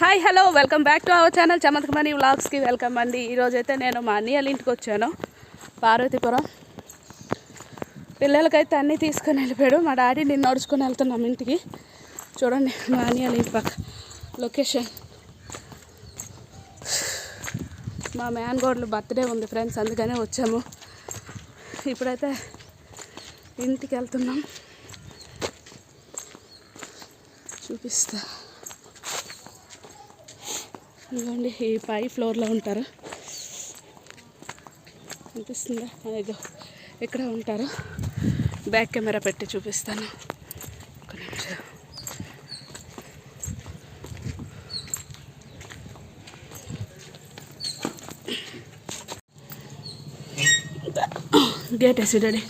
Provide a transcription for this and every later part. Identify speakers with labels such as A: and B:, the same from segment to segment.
A: Hi hello welcome back to our channel Chamatkamani వ్లాగ్స్కి welcome అండి. ఈరోజైతే నేను మా అన్నయ్యల ఇంటికి వచ్చాను పార్వతీపురం. పిల్లలకైతే అన్నీ తీసుకొని వెళ్ళిపోయాడు. మా డాడీ నేను నడుచుకొని వెళ్తున్నాం ఇంటికి. చూడండి మా అన్నయ్యల ఇంటి పక్క లొకేషన్ మా మ్యాన్ గోడ్లు బర్త్డే ఉంది ఫ్రెండ్స్ అందుకనే వచ్చాము. ఇప్పుడైతే ఇంటికి వెళ్తున్నాం. చూపిస్తా. ఇదిగోండి ఈ పై ఫ్లోర్లో ఉంటారు. అనిపిస్తుందా? ఇదో ఇక్కడ ఉంటారు. బ్యాక్ కెమెరా పెట్టి చూపిస్తాను. ఒక నిమిషం. గేట్ వేసి డాడీ.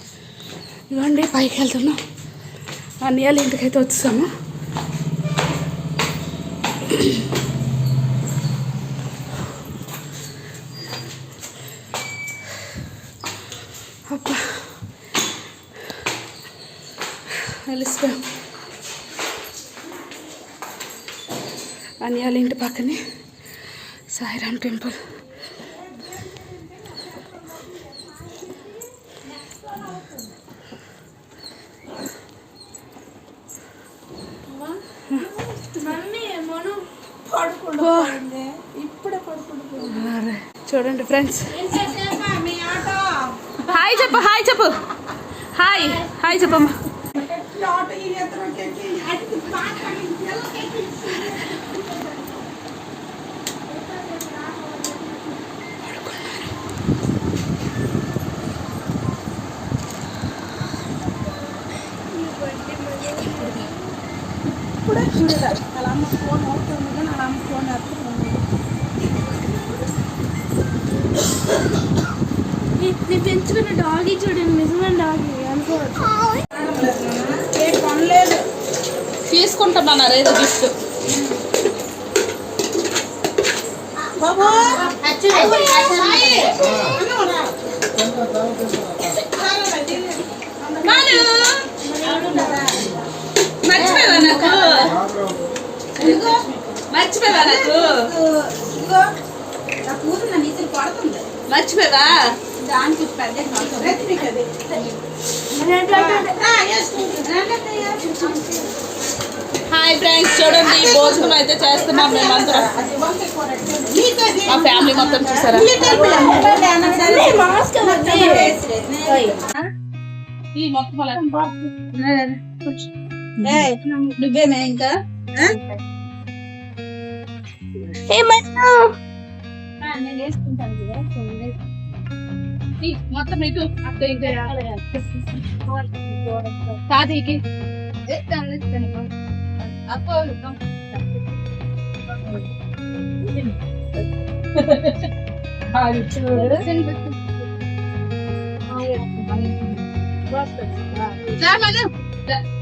A: ఇవ్వండి పైకి వెళ్తున్నాం. అన్నయ్యాల ఇంటికైతే వచ్చేసాము. అనియాల ఇంటి పక్కనే సాయిరామ్ టెంపుల్. చూడండి ఫ్రెండ్స్. హాయ్ చెప్పు హాయ్ చెప్పు. హాయ్ హాయ్ చెప్పమ్మా.
B: ఇప్పుడే చూడలే. వాళ్ళ అమ్మ ఫోన్ అవుతుంది కానీ వాళ్ళ అమ్మ ఫోన్
C: నేను పెంచుకున్న డాగీ చూడండి నిజమైన డాగీ అనుకోవచ్చు.
B: ఏ కొనలేదు
A: తీసుకుంటున్నాను ఏదో గిఫ్ట్
B: బాబు.
A: మర్చిపోయావా నాకు? మర్చిపోయావా నాకు?
B: ఇదిగో నా కూతురు నన్ను ఇద్దరు పడుతుంది
A: మర్చిపోయావా?
B: దానికి పెద్ద.
A: హాయ్ ఫ్రెండ్స్ చూడండి భోజనం అయితే చేస్తున్నాం మేమందరం. మా ఫ్యామిలీ మొత్తం చూసారా. ఈ మొత్తం
B: ఏయ్, నువ్వేమే ఇంకా?
A: మొత్తం ఇటు అక్క ఇంకా తాతయ్యకి.
B: అది చూడు.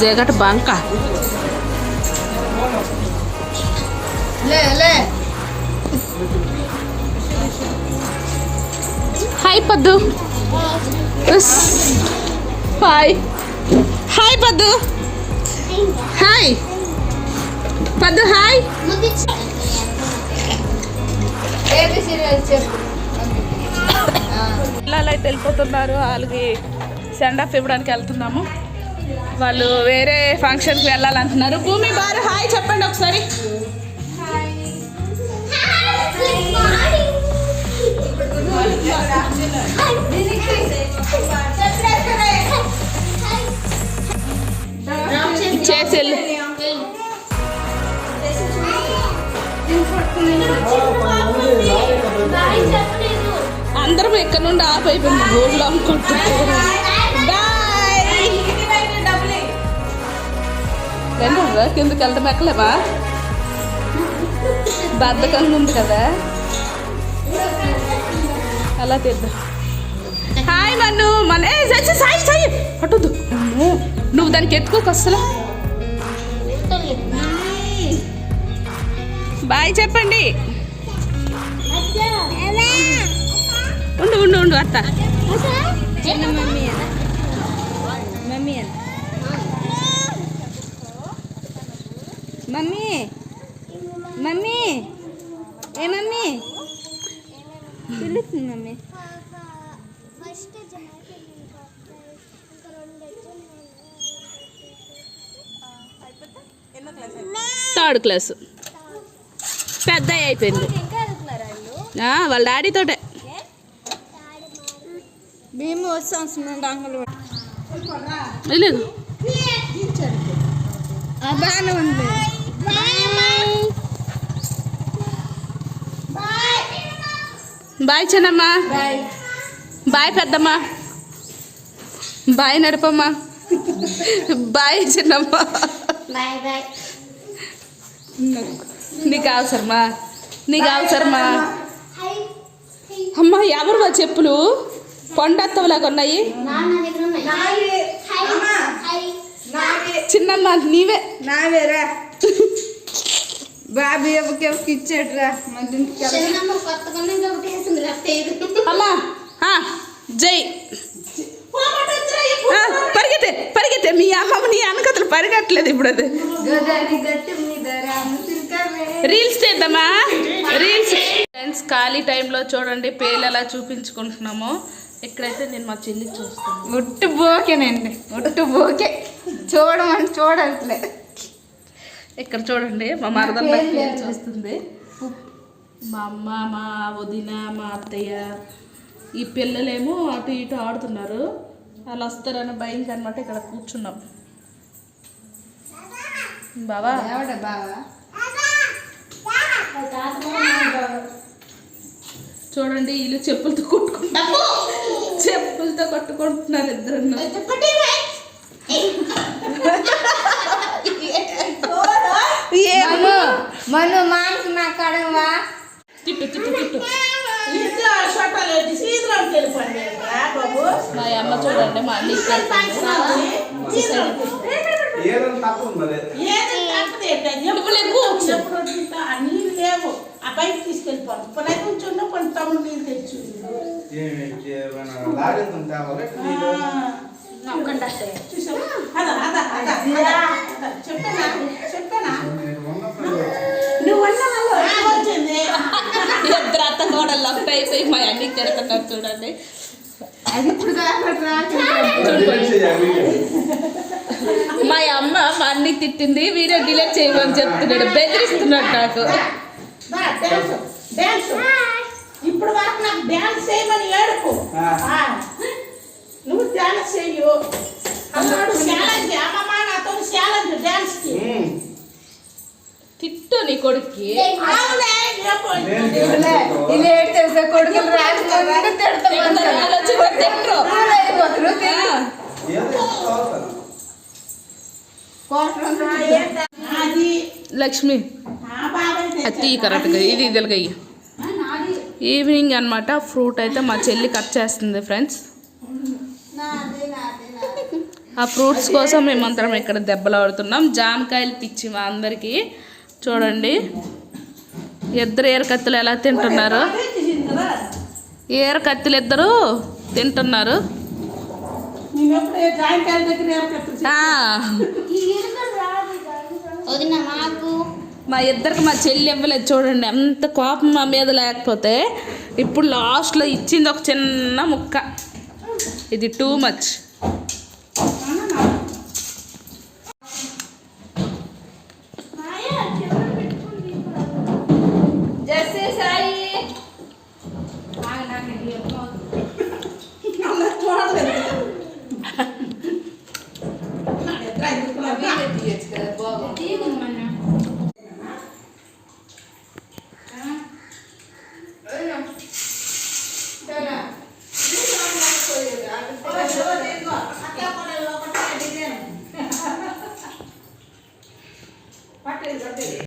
A: జగట్ బంక.
B: లే లే.
A: హాయ్ పద్దు. ఉస్. Hi. Hi Paddu. Hi. Paddu hi. పిల్లలు అయితే వెళ్ళిపోతున్నారు. వాళ్ళకి సెండ్ ఆఫ్ ఇవ్వడానికి వెళ్తున్నాము. వాళ్ళు వేరే ఫంక్షన్కి వెళ్ళాలంటున్నారు. భూమి బారు హాయ్ చెప్పండి ఒకసారి. చేసి అందరం ఎక్కడ నుండి ఆఫ్ అయిపోయింది? ఊళ్ళో అనుకుంటున్నారు రండి కిందకి వెళ్తాం ఎక్కలేమా బద్ధకంగా ఉంది కదా. అలా తీద్దాం. హాయ్ మన్ను. మన ఏ సాయి సాయి. పట్టుద్దు. అమ్మో, నువ్వు దానికి ఎత్తుకోకు అసలు బాయ్ చెప్పండి. ఉండు ఉండు ఉండు అత్త.
C: చిన్న మమ్మీ మమ్మీ మమ్మీ. మమ్మీ. ఏ మమ్మీ? పిలుస్తుంది మమ్మీ.
A: Third class. పెద్ద అయిపోయింది.
C: వాళ్ళ?
A: డాడీతోటే
C: మేము
A: లేదు
C: బాగానే ఉంది.
A: బాయ్ చిన్నమ్మ. బాయ్. పెద్దమ్మ. బాయ్ నడపమ్మ. బాయ్ చిన్నమ్మ. నీకు అవసరమా నీకు అవసరమా అమ్మ ఎవరు వా చెప్పులు? కొండత్తవలాగా ఉన్నాయి
D: నాన్న దగ్గర ఉన్నాయి హై హై
A: చిన్నమ్మ నీవే.
C: నావేరా. బాబీ ఎవరికి ఎవరికి ఇచ్చాడురా?
A: అమ్మా జై. పరిగెత్తే పరిగెత్తే. మీ అమ్మమ్మ నీ అనకతలు పరిగెట్టలేదు ఇప్పుడు అది. రీల్స్ చేద్దామా? రీల్స్ ఫ్రెండ్స్ ఖాళీ టైంలో చూడండి పేర్లు ఎలా చూపించుకుంటున్నామో. ఇక్కడైతే నేను మా చెల్లికి చూస్తాను
C: ఒట్టు బోకేనండి ఒట్టు బోకే. చూడమని చూడట్లే.
A: ఇక్కడ చూడండి మా మరదల చూస్తుంది. మా అమ్మ మా వదిన మా అత్తయ్య ఈ పిల్లలేమో అటు ఇటు ఆడుతున్నారు. వాళ్ళు వస్తారని భయం అనమాట ఇక్కడ కూర్చున్నాం. బావా? చూడండి వీళ్ళు చెప్పులతో కొట్టుకుంటారు. చెప్పులతో కొట్టుకుంటున్నారు ఇద్దరు
C: మను మను మానసు నా కడవా?
A: తిట్టు తిట్టు మా అమ్మ చూడండి మా అన్ని?
B: ఆ నీళ్ళు లేవు. ఆ బయట తీసుకెళ్ళిపోండి. ఇప్పుడు అయితే ఉంచున్న కొన్ని తమ్ముడు నీళ్ళు తెచ్చు
A: ఇద్దరు అత్త లఫ్ట్ అయిపోయి మా అన్ని తిడుతున్నారు చూడండి మా అమ్మ మా అన్ని తిట్టింది వీడియో డిలీట్ చేయమని చెప్తున్నాడు బెదిరిస్తున్నాడు నాకు
B: బా డాన్స్ డాన్స్ ఇప్పుడు వరకు నాకు డాన్స్ చేయమని ఏడుపు. నువ్వు డాన్స్ చెయ్యు అన్నాడు ఛాలెంజ్ అమ్మమ్మ నాతో ఛాలెంజ్
E: డాన్స్కి.
A: తిట్టు నీ కొడుక్కి.
C: ఇది ఏంటి తెలుసా? కొడుకులు రాజమండ్రి తిడతాం.
B: అది
A: లక్ష్మి అత్తి కరెక్ట్గా. ఇది ఇదిలుగా ఈవినింగ్ అన్నమాట. ఫ్రూట్ అయితే మా చెల్లి కట్ చేస్తుంది ఫ్రెండ్స్. ఆ ఫ్రూట్స్ కోసం మేమందరం ఇక్కడ దెబ్బలాడుతున్నాం జామకాయలు పిచ్చి మా అందరికీ. చూడండి. ఇద్దరు ఏరు కత్తులు ఎలా తింటున్నారు? ఏరు కత్తులు ఇద్దరు తింటున్నారు
D: వదిన మాకు
A: మా ఇద్దరికి మా చెల్లి ఇవ్వలేదు చూడండి. ఎంత కోపం మా మీద లేకపోతే ఇప్పుడు లాస్ట్లో ఇచ్చింది ఒక చిన్న ముక్క. ఇది టూ మచ్
C: సాయి.